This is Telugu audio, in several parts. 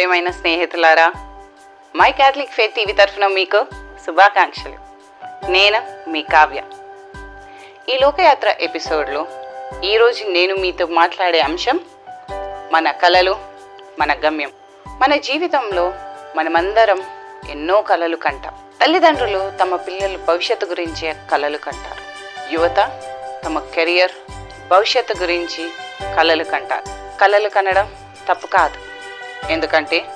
ప్రేమైన స్నేహితులారా మై క్యాథలిక్ ఫేత్ టీవీ తరఫున మీకు శుభాకాంక్షలు. నేను మీ కావ్య. ఈ లోకయాత్ర ఎపిసోడ్లో ఈరోజు నేను మీతో మాట్లాడే అంశం మన కళలు మన గమ్యం. మన జీవితంలో మనమందరం ఎన్నో కళలు కంటాం. తల్లిదండ్రులు తమ పిల్లల భవిష్యత్తు గురించి కళలు కంటారు. యువత తమ కెరియర్ భవిష్యత్తు గురించి కళలు కంటారు. కళలు కనడం తప్పు కాదు. ఎందుకంటే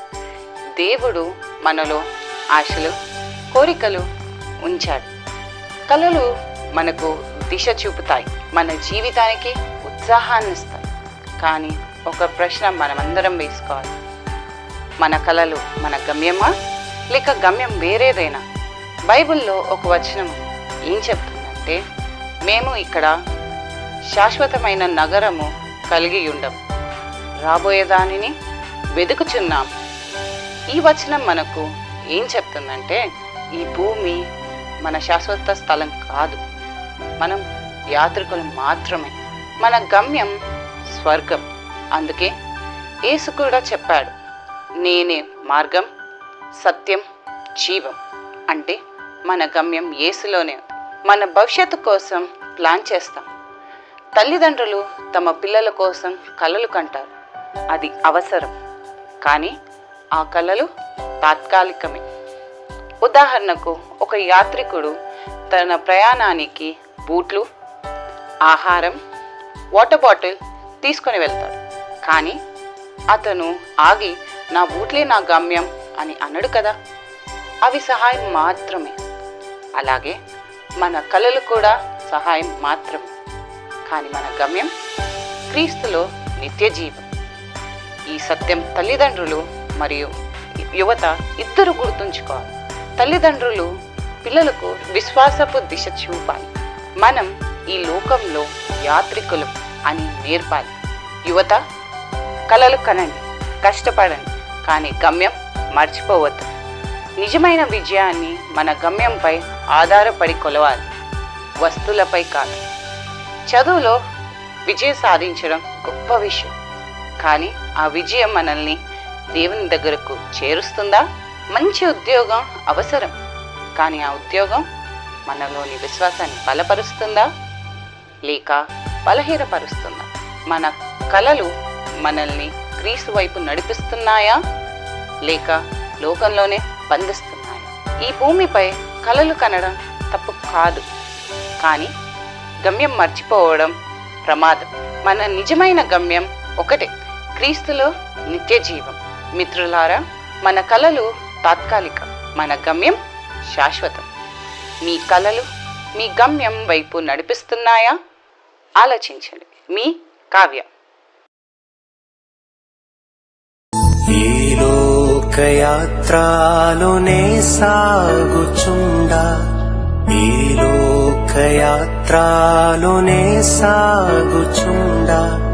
దేవుడు మనలో ఆశలు కోరికలు ఉంచాడు. కళలు మనకు దిశ చూపుతాయి. మన జీవితానికి ఉత్సాహాన్ని ఇస్తాయి. కానీ ఒక ప్రశ్న మనమందరం వేసుకోవాలి. మన కళలు మన గమ్యమా? లేక గమ్యం వేరేదైనా? బైబిల్లో ఒక వచనం ఏం చెప్తుందంటే మేము ఇక్కడ శాశ్వతమైన నగరము కలిగి ఉండం. రాబోయే దానిని వెతుకుచున్నాం. ఈ వచనం మనకు ఏం చెప్తుందంటే ఈ భూమి మన శాశ్వత స్థలం కాదు. మనం యాత్రికులు మాత్రమే. మన గమ్యం స్వర్గం. అందుకే యేసు కూడా చెప్పాడు నేనే మార్గం సత్యం జీవం. అంటే మన గమ్యం యేసులోనే. మన భవిష్యత్తు కోసం ప్లాన్ చేస్తాం. తల్లిదండ్రులు తమ పిల్లల కోసం కలలు కంటారు. అది అవసరం. కానీ ఆ కళలు తాత్కాలికమే. ఉదాహరణకు ఒక యాత్రికుడు తన ప్రయాణానికి బూట్లు ఆహారం వాటర్ బాటిల్ తీసుకొని వెళ్తాడు. కానీ అతను ఆగి నా బూట్లే నా గమ్యం అని అనడు కదా. అవి సహాయం మాత్రమే. అలాగే మన కళలు కూడా సహాయం మాత్రమే. కానీ మన గమ్యం క్రీస్తులో నిత్య జీవం ఈ సత్యం తల్లిదండ్రులు మరియు యువత ఇద్దరు గుర్తుంచుకోవాలి. తల్లిదండ్రులు పిల్లలకు విశ్వాసపు దిశ చూపాలి. మనం ఈ లోకంలో యాత్రికులు అని నేర్పాలి. యువత కలలు కనండి కష్టపడండి కానీ గమ్యం మర్చిపోవద్దు. నిజమైన విజయాన్ని మన గమ్యంపై ఆధారపడి కొలవాలి. వస్తువులపై కాదు. చదువులో విజయం సాధించడం గొప్ప విషయం. కానీ ఆ విజయం మనల్ని దేవుని దగ్గరకు చేరుస్తుందా? మంచి ఉద్యోగం అవసరం. కానీ ఆ ఉద్యోగం మనలోని విశ్వాసాన్ని బలపరుస్తుందా? లేక బలహీనపరుస్తుందా? మన కలలు మనల్ని క్రీస్తు వైపు నడిపిస్తున్నాయా? లేక లోకంలోనే బంధిస్తున్నాయా? ఈ భూమిపై కలలు కనడం తప్పు కాదు. కానీ గమ్యం మర్చిపోవడం ప్రమాదం. మన నిజమైన గమ్యం ఒకటే. క్రీస్తులో నిత్య జీవం. మిత్రులారా మన కలలు తాత్కాలికం మన గమ్యం శాశ్వతం. మీ కలలు మీ గమ్యం వైపు నడిపిస్తున్నాయా? ఆలోచించండి. మీ కావ్య. ఈ లోకయాత్రలోనే సాగుచుండా. ఈ లోకయాత్రలోనే సాగుచుండా.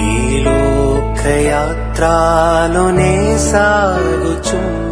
ఈ లోకయాత్రలోనే సాగుచుండా